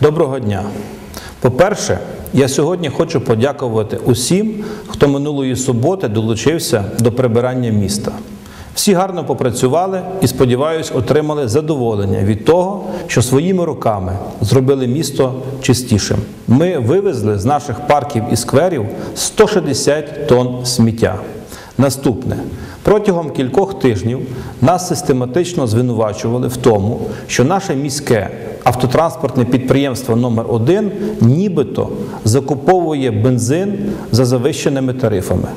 Доброго дня. По-перше, я сьогодні хочу подякувати усім, хто минулої суботи долучився до прибирання міста. Всі гарно попрацювали і, сподіваюсь, отримали задоволення від того, що своїми руками зробили місто чистішим. Ми вивезли з наших парків і скверів 160 тонн сміття. Наступне. Протягом кількох тижнів нас систематично звинувачували в тому, що наше міське автотранспортне підприємство номер 1 нібито закуповує бензин за завищеними тарифами.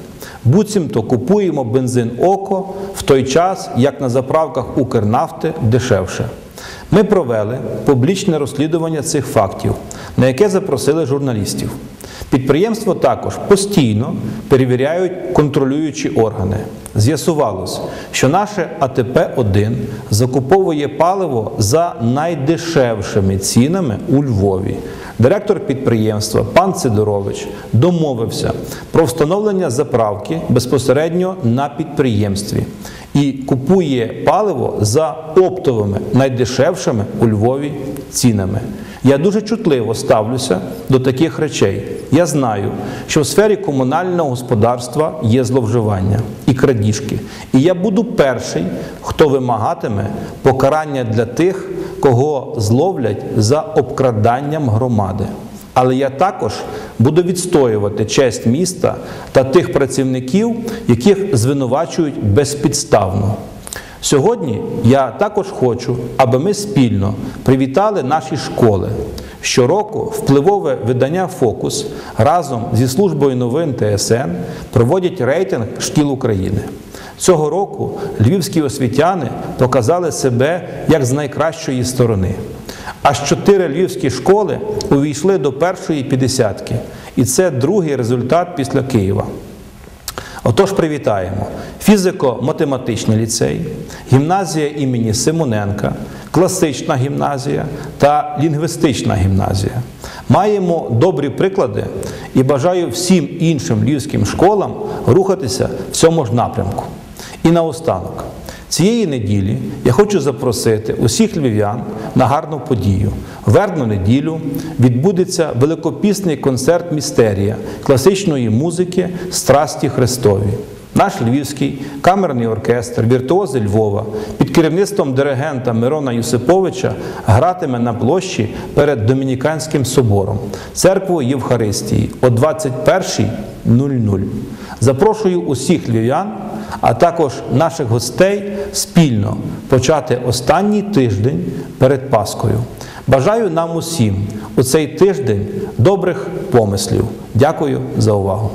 Буцімто купуємо бензин око в той час, як на заправках Укрнафти дешевше. Ми провели публічне розслідування цих фактів, на яке запросили журналістів. Підприємство також постійно перевіряють контролюючі органи. З'ясувалось, що наше АТП-1 закуповує паливо за найдешевшими цінами у Львові. Директор підприємства пан Сидорович домовився про встановлення заправки безпосередньо на підприємстві і купує паливо за оптовими найдешевшими у Львові цінами. Я дуже чутливо ставлюся до таких речей. Я знаю, що в сфері комунального господарства є зловживання і крадіжки. І я буду перший, хто вимагатиме покарання для тих, кого зловлять за обкраданням громади. Але я також буду відстоювати честь міста та тих працівників, яких звинувачують безпідставно. Сьогодні я також хочу, аби ми спільно привітали наші школи. Щороку впливове видання Фокус разом зі службою новин ТСН проводять рейтинг шкіл України. Цього року львівські освітяни показали себе як з найкращої сторони. Аж чотири львівські школи увійшли до першої п'ятдесятки, і це другий результат після Києва. Отож, привітаємо фізико-математичний ліцей, гімназія імені Симоненка, класична гімназія та лінгвістична гімназія. Маємо добрі приклади і бажаю всім іншим львівським школам рухатися в цьому ж напрямку. І наостанок. Цієї неділі я хочу запросити усіх львів'ян на гарну подію. Вербну неділю відбудеться великопісний концерт містерія класичної музики Страсті Христові. Наш львівський камерний оркестр Віртуози Львова під керівництвом диригента Мирона Юсиповича гратиме на площі перед Домініканським собором, церквою Євхаристії о 21.00. Запрошую усіх львів'ян, а також наших гостей спільно почати останній тиждень перед Паскою. Бажаю нам усім у цей тиждень добрих помислів. Дякую за увагу.